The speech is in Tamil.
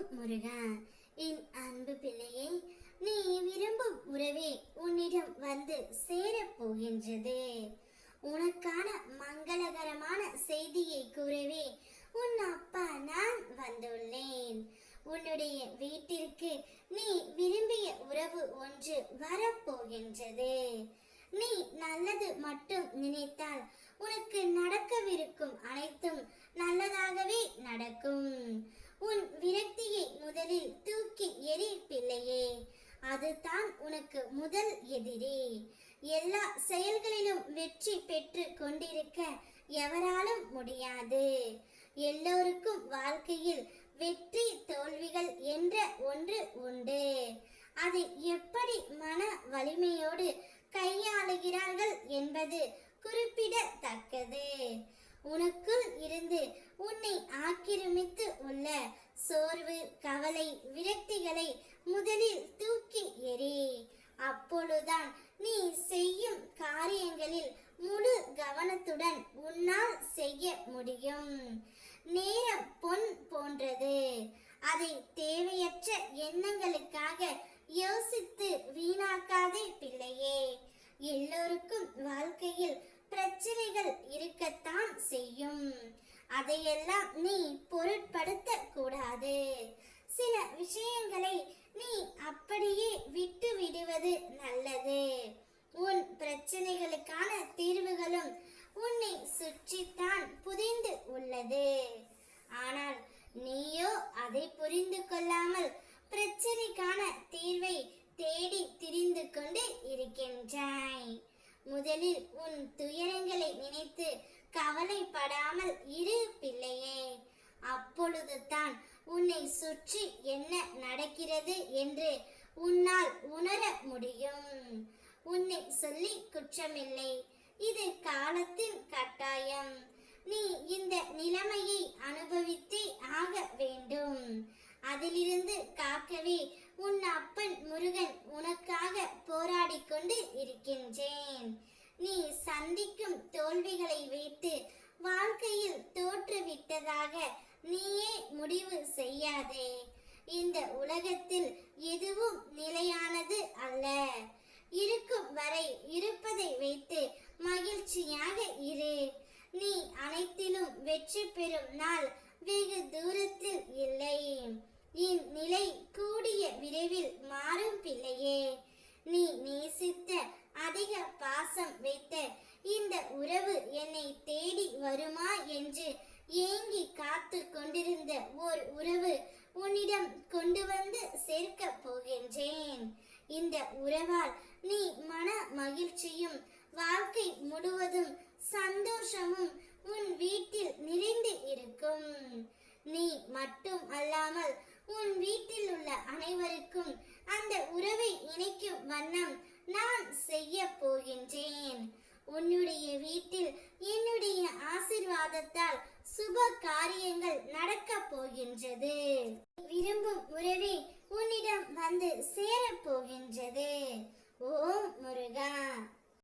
ஓம் முருகா என் அன்பு பிள்ளையை நீ விரும்பும் உறவே உன்னிடம் வந்து சேரப் போகின்றது. உனக்கான மங்களகரமான செய்தியை கூறவே உன் அப்பா நான் வந்துள்ளேன். உன்னுடைய வீட்டிற்கு நீ விரும்பிய உறவு ஒன்று வரப்போகின்றது நீ நல்லது மட்டும் நினைத்தால் உனக்கு நடக்கவிருக்கும் அனைத்தும் தான் உனக்கு முதல் எதிரி. எல்லா செயல்களிலும் வெற்றி பெற்று கொண்டிருக்க எவராலும் முடியாது. எல்லோருக்கும் வாழ்க்கையில் வெற்றி தோல்விகள் என்ற ஒன்று உண்டு. அதை எப்படி மன வலிமையோடு கையாளுகிறார்கள் என்பது குறிப்பிடத்தக்கது. உனக்குள் இருந்து உன்னை ஆக்கிரமித்து உள்ள சோர்வு கவலை விரக்திகளை முதலில் தூ எறி அப்பொழுதுதான் நீ செய்யும் காரியங்களில் முழு கவனத்துடன் உன்னால் செய்ய முடியும். நேரம் பொன் போன்றது. அதை தேவையற்ற எண்ணங்களுக்காக யோசித்து வீணாக்காதே பிள்ளையே. எல்லோருக்கும் வாழ்க்கையில் பிரச்சனைகள் இருக்கத்தான் செய்யும். அதையெல்லாம் நீ பொருட்படுத்த கூடாது சில விஷயங்களை நீ அப்படியே விட்டு விடுவது நல்லது. உன் பிரச்சனைகளுக்கான தீர்வுகளும் உன்னை சுற்றித்தான் புதிந்து உள்ளது. ஆனால் நீயோ அதை புரிந்து கொள்ளாமல் பிரச்சனைக்கான தீர்வை தேடி திரிந்து கொண்டு இருக்கின்றாய். முதலில் உன் துயரங்களை நினைத்து கவலைப்படாமல் இரு பிள்ளையே. அப்பொழுதுதான் உன்னை சுற்றி என்ன நடக்கிறது என்று உன்னால் உணர முடியும். உன்னை சொல்லி குற்றமில்லை. இது காலத்தின் கட்டாயம். நீ இந்த நிலைமையை அனுபவித்தே ஆக வேண்டும். அதிலிருந்து காக்கவே உன் அப்பன் முருகன் உனக்காக போராடி கொண்டு இருக்கின்றேன். நீ சந்திக்கும் தோல்விகளை வைத்து வாழ்க்கையில் தோற்றுவிட்டதாக நீயே முடிவு செய்யாதே. இந்த உலகத்தில் எதுவும் நிலையானது அல்ல. இருக்கும் வரை இருப்பதை வைத்து மகிழ்ச்சியாக இரு. நீ அனைத்திலும் வெற்றி பெறும் நாள் வெகு தூரத்தில் இல்லை. இந்நிலை கூடிய விரைவில் மாறும் பிள்ளையே. நீ நேசித்த அதிக பாசம் வைத்த இந்த உறவு என்னை தேடி வருமா என்று ஏங்கி கொண்டிருந்த ஓர் உறவு உன்னிடம் கொண்டு வந்து சேர்க்க போகின்றேன். இந்த உறவால் நீ மன மகிழ்ச்சியும் வாழ்க்கை முழுவதும் சந்தோஷமும் உன் வீட்டில் நிறைந்து இருக்கும். நீ மட்டும் அல்லாமல் உன் வீட்டில் உள்ள அனைவருக்கும் அந்த உறவை இணைக்கும் வண்ணம் நான் செய்ய போகின்றேன். உன்னுடைய வீட்டில் என்னுடைய ஆசிர்வாதத்தால் சுப காரியங்கள் நடக்கப் போகின்றது. விரும்பும் உறவே உன்னிடம் வந்து சேரப் போகின்றது. ஓம் முருகா.